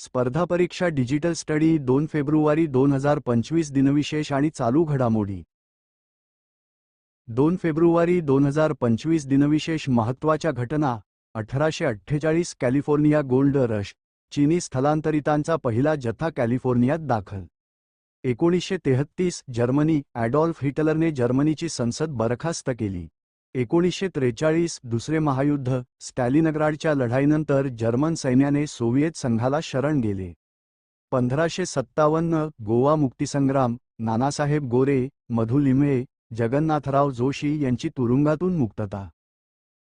स्पर्धा परीक्षा digital study दोन फेब्रुवारी दोन हजार पंचवीस दिनविशेष आणि चालू घडामोडी. दोन फेब्रुवारी दोन हजार पंचवीस दिनविशेष महत्त्वाच्या घटना अठराशे अठ्ठेचाळीस कॅलिफोर्निया गोल्ड रश चीनी स्थलांतरितांचा पहिला जथा कॅलिफोर्नियात दाखल. एकोणीसशे तेहत्तीस जर्मनी ॲडॉल्फ हिटलरने जर्मनीची संसद बरखास्त केली. एकोणीसशे त्रेचाळीस दुसरे महायुद्ध स्टॅलिनग्राडच्या लढाईनंतर जर्मन सैन्याने सोव्हिएत संघाला शरण गेले. पंधराशे सत्तावन्न गोवा मुक्तीसंग्राम नानासाहेब गोरे मधु लिमये जगन्नाथराव जोशी यांची तुरुंगातून मुक्तता.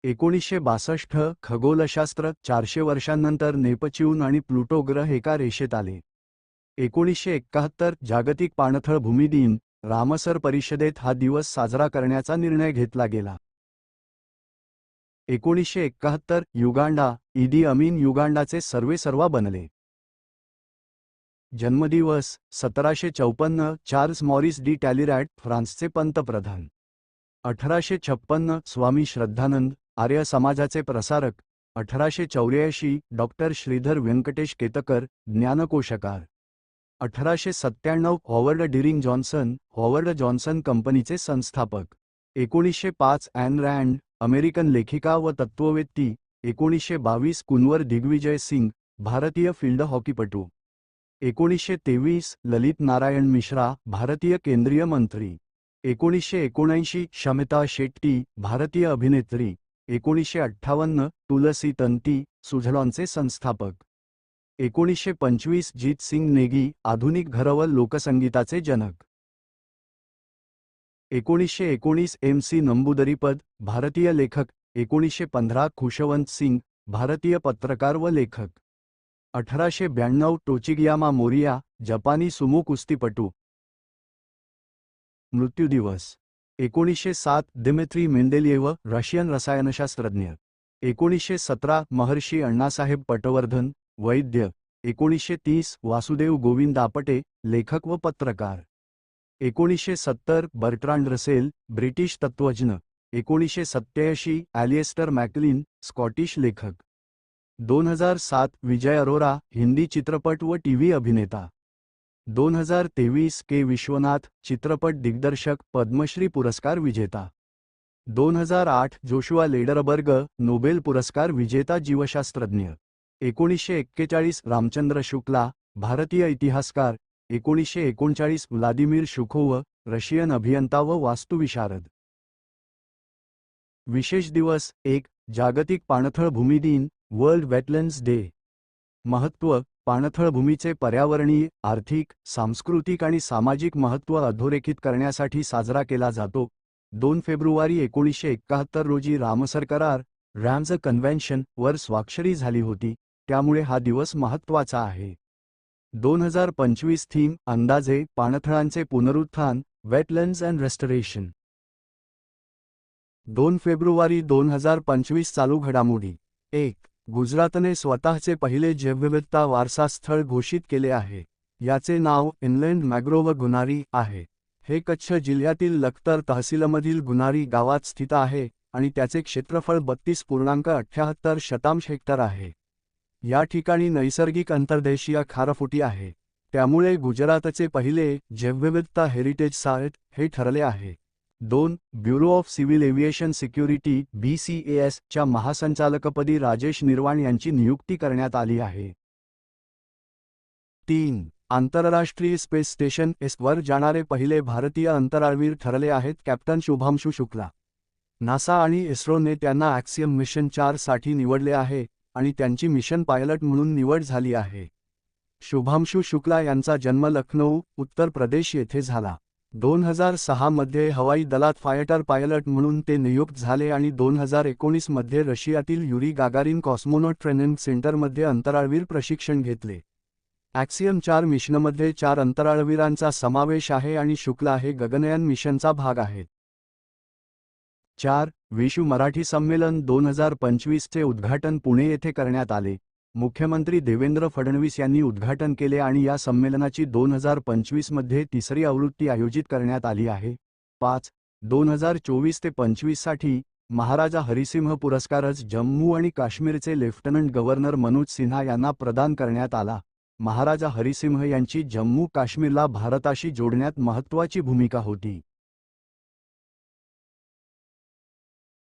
एकोणीसशे बासष्ट खगोलशास्त्र चारशे वर्षांनंतर नेपच्यून आणि प्लुटो ग्रह एका रेषेत आले. एकोणीसशे एक्काहत्तर जागतिक पाणथळ भूमिदिन रामसर परिषदेत हा दिवस साजरा करण्याचा निर्णय घेतला गेला. एकोणीसशे एकाहत्तर युगांडा इडी अमीन युगांडाचे सर्वेसर्वा बनले. जन्मदिवस सतराशे चौपन्न चार्ल्स मॉरिस डी. टॅलिरॅट फ्रान्सचे पंतप्रधान. अठराशे छप्पन्न स्वामी श्रद्धानंद आर्य समाजाचे प्रसारक. अठराशे चौऱ्याऐंशी डॉक्टर श्रीधर व्यंकटेश केतकर ज्ञानकोशकार. अठराशे सत्त्याण्णव Howard Dearing Johnson Howard Johnson कंपनीचे संस्थापक. एकोणीसशे पाच ॲन रँड अमेरिकन लेखिका व तत्त्ववेत्ती एकोणीसशे बावीस कुनवर दिग्विजय सिंग भारतीय फील्ड हॉकीपटू. एकोणीसशे तेवीस ललित नारायण मिश्रा भारतीय केंद्रीय मंत्री. एकोणीसशे एकोणऐंशी शमिता शेट्टी भारतीय अभिनेत्री. एकोणीसशे अठ्ठावन्न तुलसी तंती सुझलॉनचे संस्थापक. एकोणीसशे पंचवीस जीत सिंग नेगी आधुनिक घरवल लोकसंगीताचे जनक. एकोणीसशे एकोणीस एम सी नंबूदरीपद भारतीय लेखक एकोणीसशे पंधरा खुशवंत सिंग भारतीय पत्रकार व लेखक. अठराशे ब्याण्णव टोचिगियामा मोरिया जपानी सुमो कुस्तीपटू. मृत्यूदिवस एकोणीसशे सात दिमित्री मेंदेलिएव रशियन रसायनशास्त्रज्ञ. एकोणीसशे सतरा महर्षी अण्णासाहेब पटवर्धन वैद्य. एकोणीसशे तीस वासुदेव गोविंद आपटे लेखक व पत्रकार. एकोणीसशे सत्तर बर्ट्रांड रसेल ब्रिटिश तत्त्वज्ञ. एकोणीसशे सत्त्याऐंशी ॲलिएस्टर मॅकलिन स्कॉटिश लेखक. दोन हजार सात विजय अरोरा हिंदी चित्रपट व टीव्ही अभिनेता. दोन हजार तेवीस के विश्वनाथ चित्रपट दिग्दर्शक पद्मश्री पुरस्कार विजेता. दोन हजार आठ जोशुआ लेडरबर्ग नोबेल पुरस्कार विजेता जीवशास्त्रज्ञ. एकोणीसशे एक्केचाळीस रामचंद्र शुक्ला भारतीय इतिहासकार एकोणीसशे एकोणचाळीस व्लादिमीर शुखोव रशियन अभियंता व वास्तुविशारद. विशेष दिवस एक जागतिक पाणथळ भूमी दिन वर्ल्ड वेटलँड्स डे. महत्त्व पाणथळ भूमीचे पर्यावरणीय आर्थिक सांस्कृतिक आणि सामाजिक महत्त्व अधोरेखित करण्यासाठी साजरा केला जातो. दोन फेब्रुवारी एकोणीसशे एकाहत्तर रोजी रामसर करार रॅम्झ कन्व्हेन्शन वर स्वाक्षरी झाली होती. त्यामुळे हा दिवस महत्त्वाचा आहे. दोन हजार पंचवीस थीम अंदाजे पाणथळांचे पुनरुत्थान वेटलँड्स अँड रेस्टरेशन दोन फेब्रुवारी दोन हजार पंचवीस चालू घडामोडी. एक गुजरातने स्वतःचे पहिले जैवविविधता वारसास्थळ घोषित केले आहे. याचे नाव इनलँड मॅग्रोव गुनारी आहे. हे कच्छ जिल्ह्यातील लखतर तहसीलमधील गुनारी गावात स्थित आहे आणि त्याचे क्षेत्रफळ बत्तीस पूर्णांक अठ्ठ्याहत्तर शतांश हेक्टर आहे. या ठिकाणी नैसर्गिक अंतर्देशीय खारफुटी आहे. त्यामुळे गुजरातचे पहिले जैवविविधता हेरिटेज साइट हे ठरले आहे. दोन Bureau of Civil Aviation Security B C S च्या महासंचालकपदी राजेश निर्वाण यांची नियुक्ती करण्यात आली आहे. तीन आंतरराष्ट्रीय स्पेस स्टेशन एस वर जाणारे पहिले भारतीय अंतराळवीर ठरले आहेत कॅप्टन शुभांशु शुक्ला. नासा आणि इस्रोने त्यांना ॲक्सियम मिशन चारसाठी निवडले आहे. आणि त्यांची मिशन पायलट म्हणून निवड झाली आहे. शुभांशु शुक्ला यांचा जन्म लखनौ उत्तर प्रदेश येथे झाला. दोन हजार सहामध्ये हवाई दलात फायटर पायलट म्हणून ते नियुक्त झाले आणि दोन हजार एकोणीसमध्ये रशियातील युरी गागारिन कॉस्मोनॉट ट्रेनिंग सेंटरमध्ये अंतराळवीर प्रशिक्षण घेतले. ॲक्सियम चार मिशनमध्ये चार अंतराळवीरांचा समावेश आहे आणि शुक्ला हे गगनयान मिशनचा भाग आहेत. चार विश्व मराठी संमेलन दोन हजार पंचवीसचे उद्घाटन पुणे येथे करण्यात आले. मुख्यमंत्री देवेंद्र फडणवीस यांनी उद्घाटन केले आणि या संमेलनाची दोन हजार पंचवीसमध्ये तिसरी आवृत्ती आयोजित करण्यात आली आहे. पाच दोन हजार चोवीस ते पंचवीससाठी महाराजा हरिसिंह पुरस्कारच जम्मू आणि काश्मीरचे लेफ्टनंट गव्हर्नर मनोज सिन्हा यांना प्रदान करण्यात आला. महाराजा हरिसिंह यांची जम्मू काश्मीरला भारताशी जोडण्यात महत्त्वाची भूमिका होती.